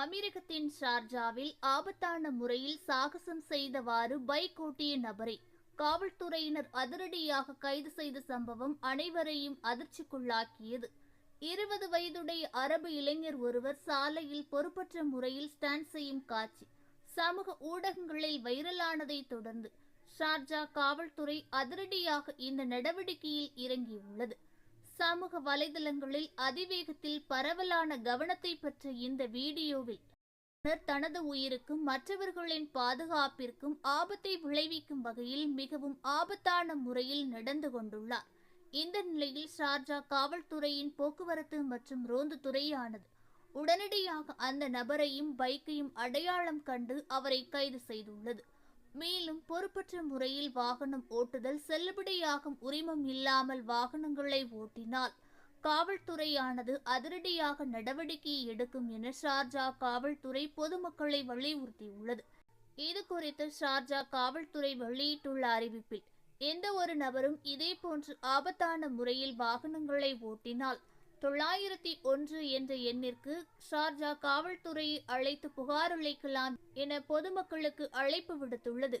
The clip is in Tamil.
அமீரகத்தின் ஷார்ஜாவில் ஆபத்தான முறையில் சாகசம் செய்தவாறு பைக் ஓட்டிய நபரை காவல்துறையினர் அதிரடியாக கைது செய்த சம்பவம் அனைவரையும் அதிர்ச்சிக்குள்ளாக்கியது. இருபது வயதுடைய அரபு இளைஞர் ஒருவர் சாலையில் பொறுப்பற்ற முறையில் ஸ்டாண்ட் செய்யும் காட்சி சமூக ஊடகங்களில் வைரலானதை தொடர்ந்து ஷார்ஜா காவல்துறை அதிரடியாக இந்த நடவடிக்கையில் இறங்கியுள்ளது. சமூக வலைதளங்களில் அதிவேகத்தில் பரவலான கவனத்தை பெற்ற இந்த வீடியோவில் தனது உயிருக்கும் மற்றவர்களின் பாதுகாப்பிற்கும் ஆபத்தை விளைவிக்கும் வகையில் மிகவும் ஆபத்தான முறையில் நடந்து கொண்டுள்ளார். இந்த நிலையில் ஷார்ஜா காவல்துறையின் போக்குவரத்து மற்றும் ரோந்து துறையானது உடனடியாக அந்த நபரையும் பைக்கையும் அடையாளம் கண்டு அவரை கைது செய்துள்ளது. மேலும் பொறுப்பற்ற முறையில் வாகனம் ஓட்டுதல் செல்லுபடியாகும் உரிமம் இல்லாமல் வாகனங்களை ஓட்டினால் காவல்துறையானது அதிரடியாக நடவடிக்கை எடுக்கும் என ஷார்ஜா காவல்துறை பொதுமக்களை வலியுறுத்தியுள்ளது. இது குறித்து ஷார்ஜா காவல்துறை வெளியிட்டுள்ள அறிவிப்பில் எந்த ஒரு நபரும் இதே போன்று ஆபத்தான முறையில் வாகனங்களை ஓட்டினால் தொள்ளாயிரத்தி ஒன்று என்ற எண்ணிற்கு ஷார்ஜா காவல்துறையை அழைத்து புகார் அளிக்கலாம் என பொதுமக்களுக்கு அழைப்பு விடுத்துள்ளது.